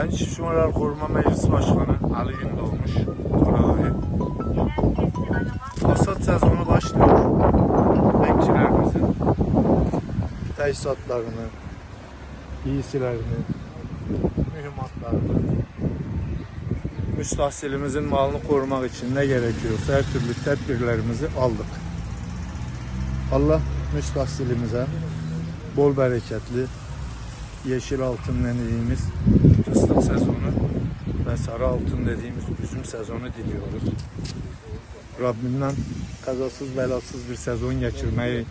Ben Moral Koruma Meclisi Başkanı Ali Gündoğmuş. Koray. Hasat sezonu başlıyor. Bekçilerimizin tesisatlarını, giysilerini, mühimmatlarını, müstahsilimizin malını korumak için ne gerekiyorsa her türlü tedbirlerimizi aldık. Allah müstahsilimize bol bereketli yeşil altın dediğimiz fıstık sezonu ve sarı altın dediğimiz üzüm sezonu diliyoruz. Rabbimden kazasız belasız bir sezon geçirmeyi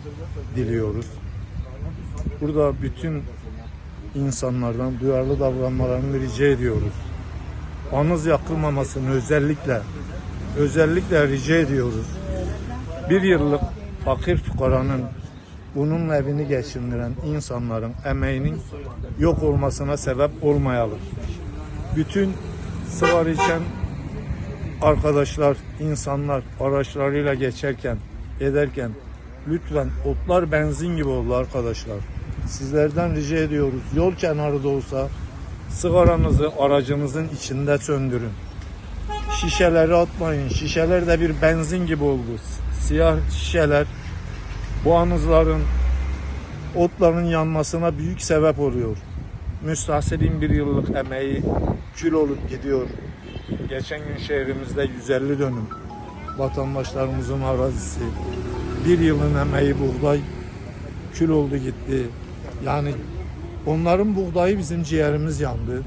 diliyoruz. Burada bütün insanlardan duyarlı davranmalarını rica ediyoruz. Anız yakılmamasını özellikle özellikle rica ediyoruz. Bir yıllık fakir fukaranın bunun evini geçindiren insanların emeğinin yok olmasına sebep olmayalım. Bütün sigara içen arkadaşlar, insanlar araçlarıyla geçerken, ederken lütfen otlar benzin gibi oldu arkadaşlar. Sizlerden rica ediyoruz. Yol kenarı da olsa sigaranızı aracınızın içinde söndürün. Şişeleri atmayın. Şişeler de bir benzin gibi oldu. Siyah şişeler bu anızların otların yanmasına büyük sebep oluyor. Müstahsilin bir yıllık emeği kül olup gidiyor. Geçen gün şehrimizde 150 dönüm vatandaşlarımızın arazisi. Bir yılın emeği buğday kül oldu gitti. Yani onların buğdayı bizim ciğerimiz yandı.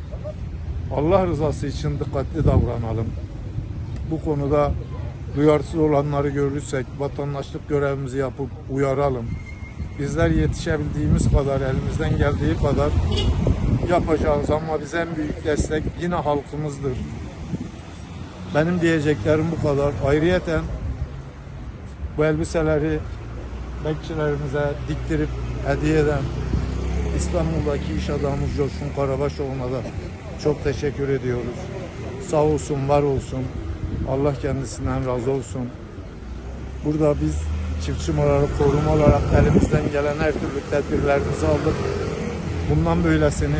Allah rızası için dikkatli davranalım. Bu konuda duyarsız olanları görürsek vatandaşlık görevimizi yapıp uyaralım. Bizler yetişebildiğimiz kadar, elimizden geldiği kadar yapacağız ama bize en büyük destek yine halkımızdır. Benim diyeceklerim bu kadar. Ayrıyeten bu elbiseleri bekçilerimize diktirip hediye eden İstanbul'daki iş adamımız Coşkun Karabaşoğlu'na da çok teşekkür ediyoruz. Sağ olsun, var olsun. Allah kendisinden razı olsun. Burada biz çiftçi morali koruma olarak elimizden gelen her türlü tedbirlerimizi aldık. Bundan böylesini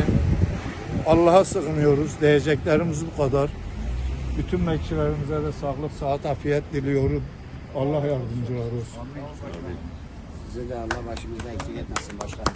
Allah'a sığınıyoruz. Diyeceklerimiz bu kadar. Bütün bekçilerimize de sağlık, sıhhat, afiyet diliyorum. Allah yardımcılar olsun. Size de Allah başımızda eksik etmesin başkanım.